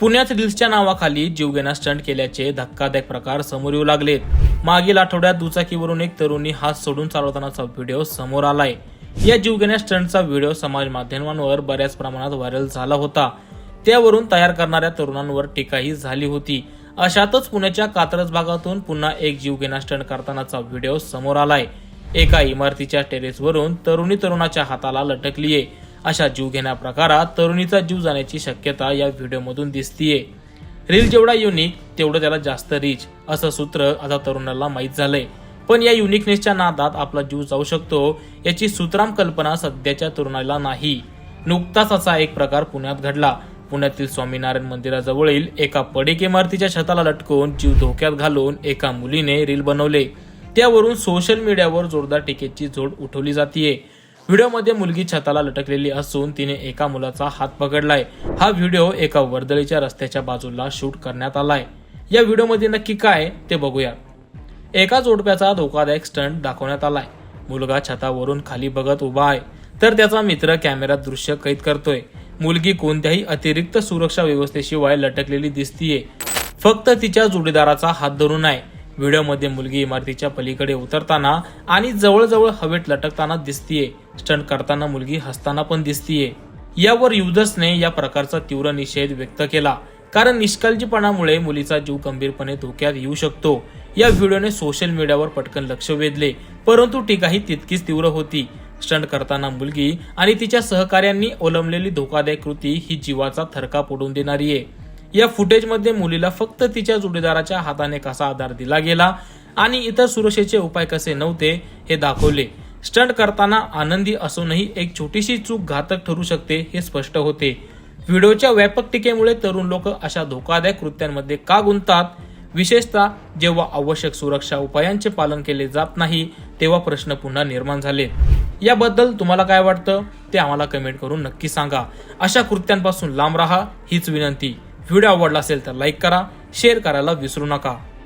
पुण्यात रील्सच्या नावाखाली जीवघेणा स्टंट केल्याचे धक्कादायक प्रकार समोर येऊ लागलेत. मागील आठवड्यात दुचाकीवरून एक तरुणी हात सोडून चालवतानाचा व्हिडिओ समोर आलाय. या जीवघेण्या स्टंटचा व्हिडिओ समाज माध्यमांवर बऱ्याच प्रमाणात व्हायरल झाला होता. त्यावरून तयार करणाऱ्या तरुणांवर टीकाही झाली होती. अशातच पुण्याच्या कात्रज भागातून पुन्हा एक जीवघेणा स्टंट करतानाचा व्हिडिओ समोर आलाय. एका इमारतीच्या टेरेसवरून तरुणी तरुणाच्या हाताला लटकलीये. अशा जीवघेण्या प्रकारात तरुणीचा जीव जाण्याची शक्यता या व्हिडिओमधून दिसतीये. रील जेवढा युनिक तेवढं त्याला जास्त रीच असं सूत्र आता तरुणाला माहीत झालंय. पण या युनिकनेसच्या नादात आपला जीव जाऊ शकतो याची सुतराम कल्पना सध्याच्या तरुणाला नाही. नुकताच असा एक प्रकार पुण्यात घडला. पुण्यातील स्वामीनारायण मंदिराजवळील एका पडीक इमारतीच्या छताला लटकून जीव धोक्यात घालून एका मुलीने रील बनवले. त्यावरून सोशल मीडियावर जोरदार टीकेची झोड उठवली जातीये. व्हिडिओमध्ये मुलगी छताला लटकलेली असून तिने एका मुलाचा हात पकडलाय. हा व्हिडिओ एका वर्दळीच्या रस्त्याच्या बाजूला शूट करण्यात आलाय. या व्हिडिओमध्ये नक्की काय ते बघूया. एका जोडप्याचा धोकादायक स्टंट दाखवण्यात आलाय. मुलगा छतावरून खाली बघत उभा आहे. तर त्याचा मित्र कॅमेऱ्यात दृश्य कैद करतोय. मुलगी कोणत्याही अतिरिक्त सुरक्षा व्यवस्थेशिवाय लटकलेली दिसतीये. फक्त तिच्या जोडीदाराचा हात धरून आहे. व्हिडिओमध्ये मुलगी इमारतीच्या पलीकडे उतरताना आणि जवळजवळ हवेत लटकताना दिसतीये. स्टंट करताना मुलगी हसताना पण दिसतीये. यावर युजर्सने या प्रकारचा तीव्र निषेध व्यक्त केला. कारण निष्काळजीपणामुळे मुलीचा जीव गंभीरपणे धोक्यात येऊ शकतो. या व्हिडिओने सोशल मीडियावर पटकन लक्ष वेधले. परंतु टीकाही तितकीच तीव्र होती. स्टंट करताना मुलगी आणि तिच्या सहकाऱ्यांनी ओलंबलेली धोकादायक कृती ही जीवाचा थरका पडून देणारी आहे या फुटेजमध्ये मुलीला फक्त तिच्या जोडीदाराच्या हाताने कसा आधार दिला गेला आणि इतर सुरक्षेचे उपाय कसे नव्हते हे दाखवले. स्टंट करताना आनंदी असूनही एक छोटीशी चूक घातक ठरू शकते हे स्पष्ट होते. व्हिडिओच्या व्यापक टीकेमुळे तरुण लोक अशा धोकादायक कृत्यांमध्ये का गुंततात? विशेषतः जेव्हा आवश्यक सुरक्षा उपायांचे पालन केले जात नाही तेव्हा प्रश्न पुन्हा निर्माण झाले. याबद्दल तुम्हाला काय वाटतं? ते आम्हाला कमेंट करून नक्की सांगा. अशा कृत्यांपासून लांब राहा हीच विनंती. व्हिडिओ आवडला असेल तर लाईक करा शेअर करायला विसरू नका.